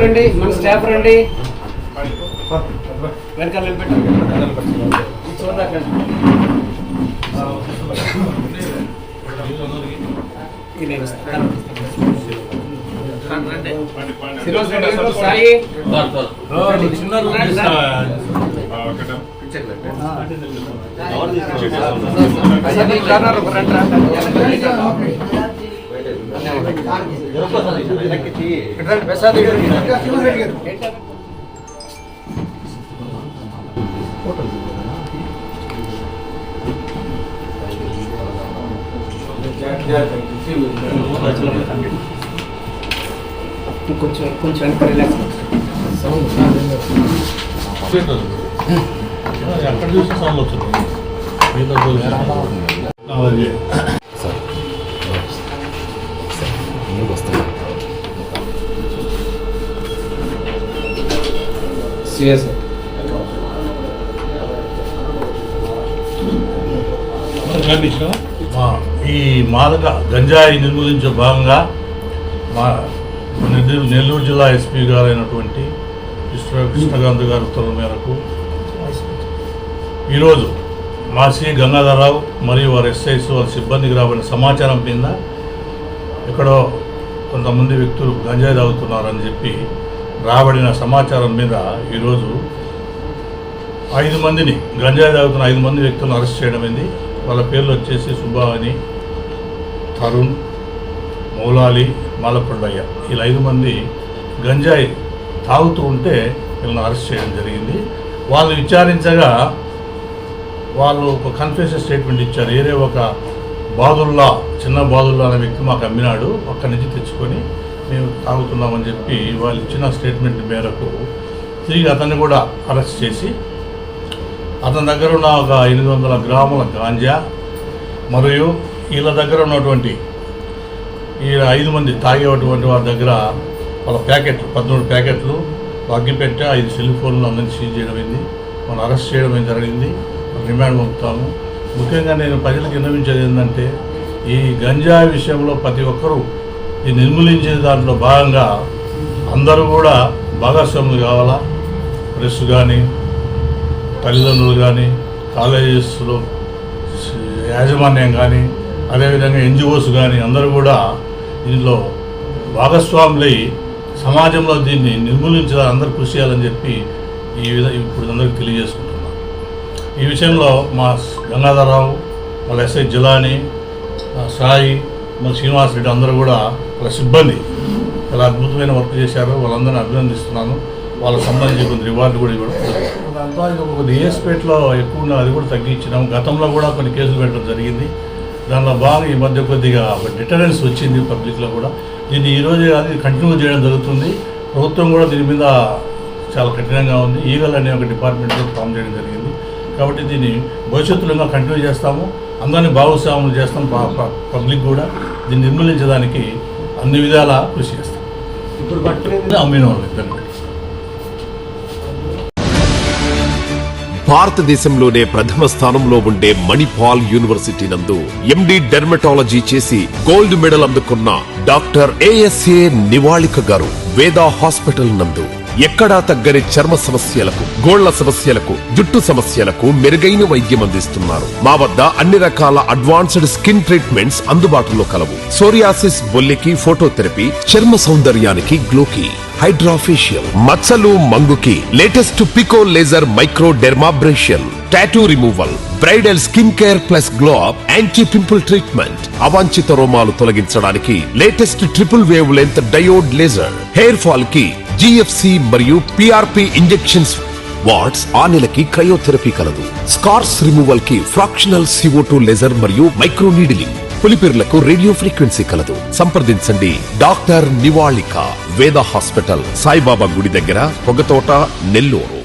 రండి మన స్టాఫ్ రండి వెనకాల నిలబెట్టు ఈ చూడదాకా ఇది నేను ఇస్తాను. రండి. శిరోజ్ రెడ్డి గారు, సాయి రండి, కొంచెం కొంచెం వెనక రిలాక్స్ ఎక్కడ చూసిన సౌండ్ వచ్చింది సీరియస్ ఈ మాదక గంజాయి నిర్మూలించే భాగంగా మా నెల్లూరు నెల్లూరు జిల్లా ఎస్పీ గారైనటువంటి కృష్ణ కృష్ణకాంత్ గారి ఉత్తర్వుల మేరకు ఈరోజు మా శ్రీ గంగాధరరావు మరియు వారి ఎస్ఐస్ వారి సిబ్బందికి రాబడిన సమాచారం కింద ఎక్కడో కొంతమంది వ్యక్తులు గంజాయి తాగుతున్నారని చెప్పి రాబడిన సమాచారం మీద ఈరోజు ఐదు మందిని గంజాయి తాగుతున్న ఐదు మంది వ్యక్తులను అరెస్ట్ చేయడం వాళ్ళ పేర్లు వచ్చేసి సుబ్బాని తరుణ్ మౌలాలి మాలకొండయ్య. వీళ్ళ ఐదు మంది గంజాయి తాగుతూ ఉంటే వీళ్ళని అరెస్ట్ చేయడం జరిగింది. వాళ్ళు విచారించగా వాళ్ళు ఒక కన్ఫెషన్ స్టేట్మెంట్ ఇచ్చారు. ఏరే ఒక బాదుల్లా చిన్న బాదుల్లా అనే వ్యక్తి మాకు అమ్మినాడు. అక్కడి నుంచి తెచ్చుకొని మేము తాగుతున్నామని చెప్పి వాళ్ళు ఇచ్చిన స్టేట్మెంట్ మేరకు తిరిగి అతన్ని కూడా అరెస్ట్ చేసి అతని దగ్గర ఉన్న ఒక ఎనిమిది వందల గ్రాముల గాంజా మరియు వీళ్ళ దగ్గర ఉన్నటువంటి ఈ ఐదు మంది తాగేటువంటి వారి దగ్గర వాళ్ళ ప్యాకెట్లు పద్మూడు ప్యాకెట్లు అగ్గిపెట్ట ఐదు సెల్ ఫోన్లు అందరినీ సీజ్ చేయడం అయింది మనం అరెస్ట్ చేయడం జరిగింది? రిమాండ్ పంపుతాము ముఖ్యంగా నేను ప్రజలకు విన్నవించేది ఏంటంటే ఈ గంజా విషయంలో ప్రతి ఒక్కరూ ఈ నిర్మూలించే దాంట్లో భాగంగా అందరూ కూడా భాగస్వాములు కావాలా? ప్రెస్ కానీ తల్లిదండ్రులు కానీ కాలేజెస్లో యాజమాన్యం కానీ అదేవిధంగా ఎన్జిఓస్ కానీ అందరూ కూడా దీనిలో భాగస్వాములై సమాజంలో దీన్ని నిర్మూలించాలని అందరూ కృషి చేయాలని చెప్పి ఈ విధ ఇప్పుడు అందరికీ తెలియజేసుకుంటున్నాను. ఈ విషయంలో మా గంగాధరరావు వాళ్ళ ఎస్ఐ జిలాని సాయి మన శ్రీనివాస్ రెడ్డి అందరూ కూడా వాళ్ళ సిబ్బంది చాలా అద్భుతమైన వర్క్ చేశారు వాళ్ళందరినీ అభినందిస్తున్నాను. వాళ్ళకి సంబంధించి కొన్ని రివార్డు కూడా ఇవ్వడం కొద్ది ఏస్పేట్లో ఎక్కువ అది కూడా తగ్గించినాం. గతంలో కూడా కొన్ని కేసులు పెట్టడం జరిగింది. దానిలో బాగా ఈ మధ్య కొద్దిగా ఒక డిటరెన్స్ వచ్చింది పబ్లిక్లో కూడా. దీన్ని ఈరోజు అది కంటిన్యూ చేయడం జరుగుతుంది. ప్రభుత్వం కూడా దీని మీద చాలా కఠినంగా ఉంది. ఈగల్ అనే ఒక డిపార్ట్మెంట్లో ఫామ్ చేయడం జరిగింది. కాబట్టి దీన్ని భవిష్యత్తులో కంటిన్యూ చేస్తాము. అందరినీ భాగస్వాములు చేస్తాం పబ్లిక్ కూడా. దీన్ని నిర్మూలించడానికి అన్ని విధాలా కృషి చేస్తాం. ఇప్పుడు పట్టుకునేది అమ్మిన వాళ్ళు ఇద్దరిని భారతదేశంలోనే ప్రథమ స్థానంలో ఉండే మణిపాల్ యూనివర్సిటీ నందు ఎండి డెర్మటాలజీ చేసి గోల్డ్ మెడల్ అందుకున్న డాక్టర్ ఏఎస్ఏ నివాళిక గారు వేదా హాస్పిటల్ నందు ఎక్కడా తగ్గని చర్మ సమస్యలకు గోళ్ళ సమస్యలకు జుట్టు సమస్యలకు మెరుగైన వైద్యం అందిస్తున్నారు. మా వద్ద అన్ని రకాల అడ్వాన్స్డ్ స్కిన్ ట్రీట్మెంట్స్ అందుబాటులో కలవు. సోరియాసిస్ బొల్లికి ఫోటోథెరపీ చర్మ సౌందర్యానికి గ్లోకి. హైడ్రాఫేషియల్ మచ్చలు మంగుకి. Latest pico laser micro dermabrasion tattoo removal bridal skin care plus glow up anti pimple treatment అవాంఛిత రోమాలు తొలగించడానికి latest triple wavelength diode laser hair ఫాల్కి GFC మరియు పిఆర్పి ఇంజెక్షన్స్ వాట్స్ ఆ నెలకి క్రయోథెరపీ కలదు. స్కార్స్ రిమూవల్కి ఫ్రాక్షనల్ సిఓ లేజర్ మరియు మైక్రో నీడిలింగ్ పులిపిర్లకు రేడియో ఫ్రీక్వెన్సీ కలదు. సంప్రదించండి. డాక్టర్ నివాళిక వేద హాస్పిటల్ సాయిబాబా గుడి దగ్గర పొగతోట నెల్లూరు.